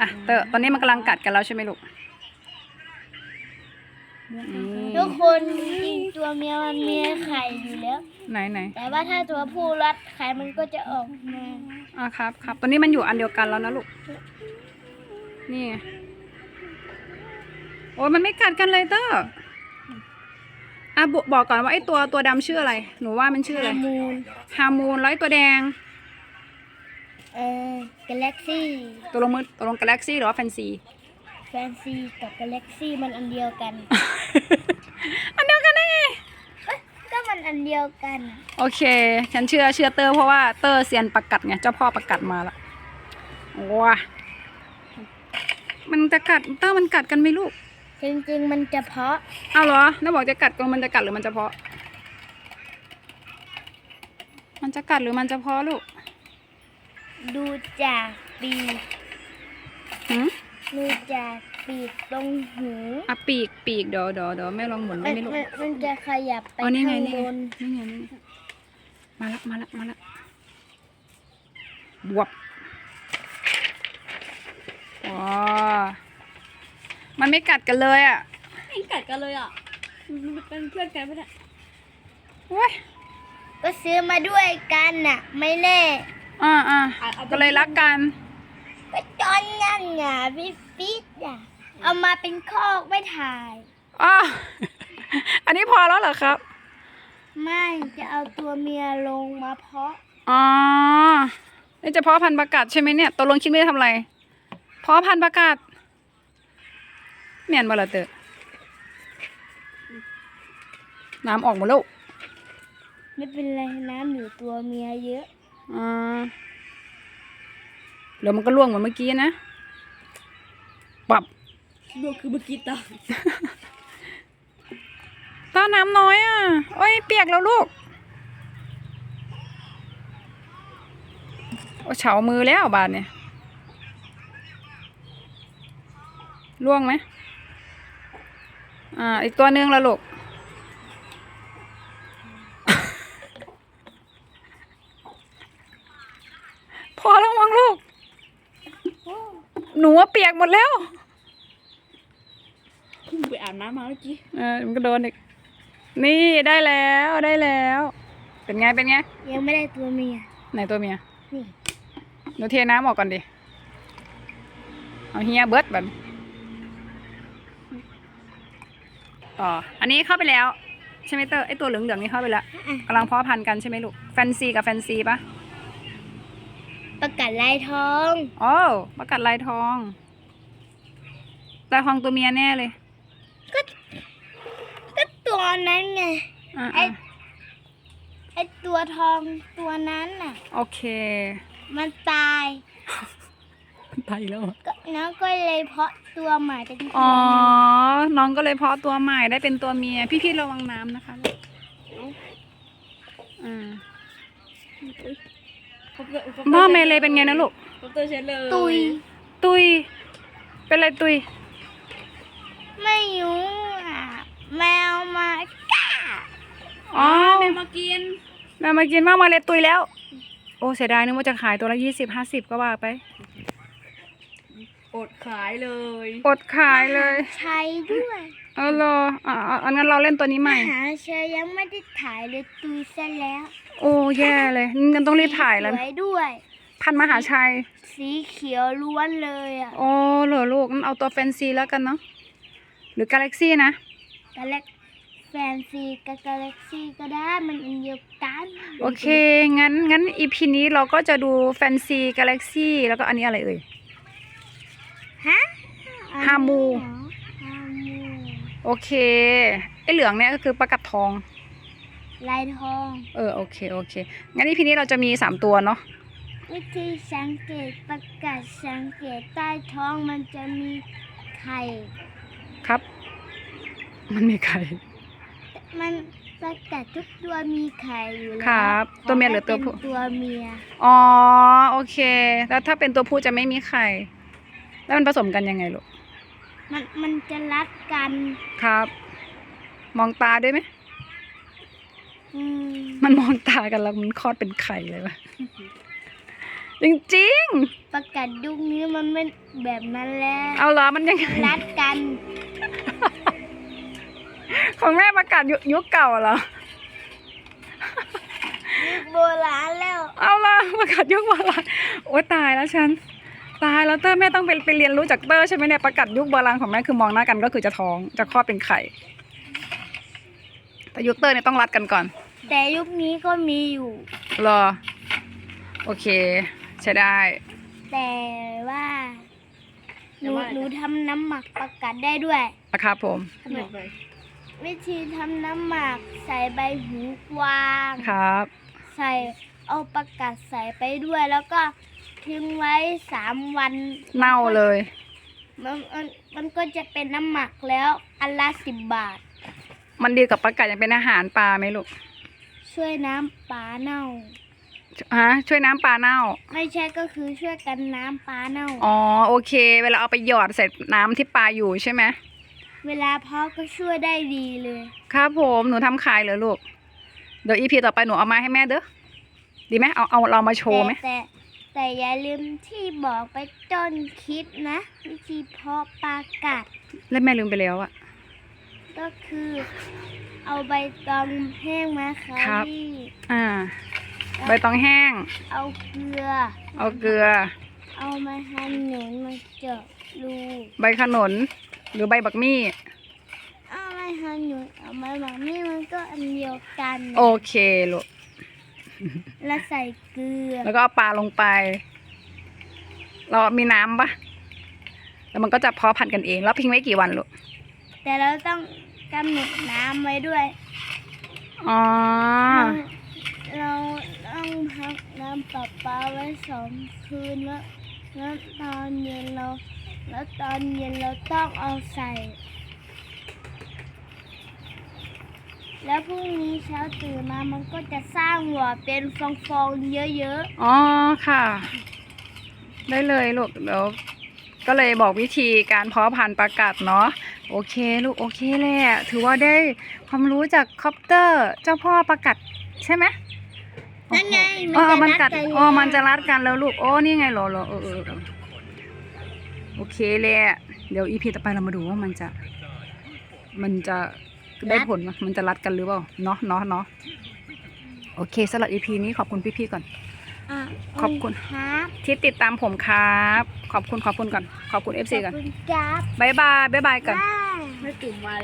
อะเตอตอนนี้มันกำลังกัดกันแล้วใช่ไหมลูกอืมทุกคนจริงๆตัวเมียมันมีไข่อยู่แล้ว ไหนไหนแต่ว่าถ้าตัวผู้รัดไข่มันก็จะออกมาอะครับครับตอนนี้มันอยู่อันเดียวกันแล้วนะลูก นี่ไงโอ้ยมันไม่กัดกันเลยเตอร์อะบบอกก่อนว่าไอ้ตัวตัวดำชื่ออะไร หนูว่ามันชื่ออะไรฮามูนฮามูนแล้วไอ้ตัวแดง เอ่อกาแล็กซี่ตัวลงมือตัวลงกาแล็กซี่หรือว่าแฟนซีแฟนซีกับกาแล็กซี่มันอันเดียวกัน อันเดียวกันได้ไงเอ้ยก็มันอันเดียวกัน โอเค ฉันเชื่อเชื่อเตอร์เพราะว่าเตอร์เซียนประกัดไงเจ้าพ่อประกัดมาละว้ามันจะกัดเตอร์มันกัดกันไหมลูกจริงๆ มันจะเพาะ เอาเหรอน้าบอกจะกัดกันมันจะกัดหรือมันจะเพาะ มันจะกัดหรือมันจะเพาะลูก ดูจากปีกหืมดูจากปีกตรงหูอะปีกปีกเดี๋ยวเดี๋ยวเดี๋ยวแม่ลองหมุนมัได้นไหมลูกมันมันจะขยับไปอ๋อนี่ไงข้างนี่บไงนนี่ไงนี่ไงมาละมาละมาละบวบว้ามันไม่กัดกันเลยอะไม่กัดกันเลยอะมันเป็นเพื่อนกันไม่ได้โอ้ยก็ซื้อมาด้วยกันน่ะ ไม่แน่ อ่าอ่าก็เลยรักกัน ก็จอนงั้นไงพี่ฟิตอะเอามาเป็นคอกไม่ถ่ายอ้าอันนี้พอแล้วเหรอครับ ไม่จะเอาตัวเมียลงมาเพาะอ๋อนี่จะเพาะพันธุ์ประกาศใช่ไหมเนี่ยตกลงคิดไม่ได้ทำอะไรเพาะพันธุ์ประกาศเมียนบลาเตอน้ำออกหมดแล้วไม่เป็นไรน้ำอยู่ตัวเมียเยอะ อ่าเดี๋ยวมันก็ล่วงเหมือนเมื่อกี้นะปรับดูคือเมื่อกี้ตาต้าน้ำน้อยอะ โอ้ยเปียกแล้วลูก โอ้เฉามือแล้วบาดเนี่ยล่วงไหมอ่า อีกตัวหนึงแล้วลูก พอแล้วมั้งลูก หนูว่าเปียกหมดแล้วเพิ่งไปอาบน้ำมาเมื่อกี้เออมันก็โดนอีก นี่ได้แล้วได้แล้ว เป็นไงเป็นไง ยังไม่ได้ตัวเมีย ไหนตัวเมีย นี่ หนูเทน้ำออกก่อนดิ เอาเฮียเบิร์ดบันต่ออันนี้เข้าไปแล้ว ใช่ไหมเตอร์ไอตัวเหลืองๆนี่เข้าไปแล้วกำลังเพาะพันธุ์กันใช่ไหมลูก แฟนซีกับแฟนซีปะ ประกาศลายทองโอ้ประกัดลายทองลายทองตัวเมียแน่เลย ก็ตัวนั้นไงอ่าไอไอตัวทองตัวนั้นน่ะ โอเค มันตายไปแล้วก็น้องก็เลยเพาะตัวใหม่เป็นตัวอ๋อเมียน้องก็เลยเพาะตัวใหม่ได้เป็นตัวเมีย พี่ๆระวังน้ำนะคะลูกอ่า พ่อเมเลเป็นไงนะลูกคอปเตอร์เช็ดเลยตุย ตุย เป็นไรตุย ไม่รู้อะ แมวมาก้าอ๋อแม่มากิน แม่มากินมากมาเลยตุยแล้ว โอ้เสียดายนึกว่าจะขายตัวละยี่สิบห้าสิบก็ว่าไป อดขายเลย อดขายเลย ใช้ด้วยเออเหรออะอะอันนั้นเราเล่นตัวนี้ใหม่ หาเชยยังไม่ได้ถ่ายเลยตุยซะแล้ว โอ้แย่เลยงั้นต้องรีบถ่ายแล้ว สวยด้วย พันมหาชัย สีเขียวล้วนเลยอะโอ้เหรอลูกงั้นเอาตัวแฟนซีแล้วกันเนาะหรือกาแล็กซี่นะ กาแล็กแฟนซีกับกาแล็กซี่ก็ได้มันอันเดียวกันโอเค งั้นงั้นอีพีนี้เราก็จะดูแฟนซีกาแล็กซี่แล้วก็อันนี้อะไรเอ่ย ฮะฮามูอันนี้เหรอฮามู โอเค ไอเหลืองเนี่ยก็คือประกัดทอง ลายทองเออโอเคโอเค งั้นอีพีนี้เราจะมีสามตัวเนาะ วิธีสังเกตประกาศสังเกตใต้ท้องมันจะมีไข่ ครับ มันมีใครมันประกาศทุกตัวมีไข่อยู่แล้วครับขตัวเมียหรือตัวให้ผู้เป็นตัวเมียอ๋อโอเค แล้วถ้าเป็นตัวผู้จะไม่มีไข่ แล้วมันผสมกันยังไงลูก มันมันจะรัดกัน ครับ มองตาด้วยไหมอื มมันมองตากันแล้วมันคลอดเป็นไข่เลยวะจริงประกาศยุคนี้มันไม่แบบนั้นแล้วๆ เอาเหรอมันยังไง รัดกัน ของแม่ประกาศยุคยุคเก่าเหรอยุคโบราณแล้ว เอาล่ะประกาศยุคโบราณโอ้ตายแล้วฉัน ตายแล้วเตอร์แม่ต้องไปไปเรียนรู้จากเตอร์ใช่ไหมเนี่ยประกาศยุคโบราณของแม่คือมองหน้ากันก็คือจะท้องจะคลอดเป็นไข่ แต่ยุคเตอร์เนี่ยต้องรัดกันก่อน แต่ยุคนี้ก็มีอยู่รอ โอเค ใช้ได้ แต่ว่าหนูแต่ว่าหนูทำน้ำหมักประกาศได้ด้วยนะครับผมทำไมไปวิธีทำน้ำหมักใส่ใบหูกวางครับ ใส่เอาประกาศใส่ไปด้วย แล้วก็ทิ้งไว้สามวันเน่าเลยมันมันมันก็จะเป็นน้ำหมักแล้วอันละสิบบาท มันดีกับประกาศยังเป็นอาหารปลาไหมลูก ช่วยน้ำปลาเน่า ฮะช่วยน้ำปลาเน่า ไม่ใช่ก็คือช่วยกันน้ำปลาเน่า อ๋อโอเค เวลาเอาไปหยอดใส่น้ำที่ปลาอยู่ใช่ไหมเวลาเพาะก็ช่วยได้ดีเลย ครับผมหนูทำขายเหรอลูก เดี๋ยวอีพีต่อไปหนูเอามาให้แม่เด้อดีไหมเอาเอาเรามาโชว์ไหมแต่แต่แต่อย่าลืมที่บอกไปต้นคลิปนะ วิธีเพาะปลากัดแล้วแม่ลืมไปแล้วอะก็คือ เอาใบตองแห้งมาขครับยี้อ่า ใบตองแห้ง เอาเกลือ เอาเกลือ เอามาหั่นหนุนมาเจาะรูใบขนุน หรือใบบักมี่ เอามาหั่นหนุนเอามาหมักนี่มันก็อันเดียวกันนะโอเคลูก แล้วใส่เกลือแล้วก็เอาปลาลงไป เรามีน้ำปะแล้วมันก็จะเพาะพันธุ์กันเอง แล้วทิ้งไว้กี่วันลูก แต่เราต้อง กำหนดน้ำไว้ด้วยอ๋อเราต้องพักน้ำประปาไว้สองคืนแล้วแล้วตอนเย็นเรา แล้วตอนเย็นเราต้องเอาใส่ แล้วพรุ่งนี้เช้าตื่นมามันก็จะสร้างหัวเป็นฟองๆเยอะอ๋อค่ะ ได้เลยลูกเดี๋ยวก็เลยบอกวิธีการเพาะพันธุ์ประกาศเนาะ โอเคลูกโอเคเลยอะถือว่าได้ความรู้จากคอปเตอร์ เจ้าพ่อประกาศใช่ไหมๆนั่นไงเออมันกัดจะอ๋อมันจะรัดกันแล้วลูกโอ้นี่ไงเหรอเหรอเออเออเออโอเคเลยอะเดี๋ยวอีพีต่อไปเรามาดูว่ามันจะ มันจะได้ผลไหมมันจะรัดกันหรือเปล่าเนาะเนาะเนาะโอเคสำหรับอีพีนี้ขอบคุณพี่ๆก่อนอะขอบคุณครับที่ติดตามผมครับ ขอบคุณขอบคุณก่อน ขอบคุณ FC ขก่ออบนคุณครับบายบายบายบายก่อนบ๊ายบาย ไม่ตื่นมา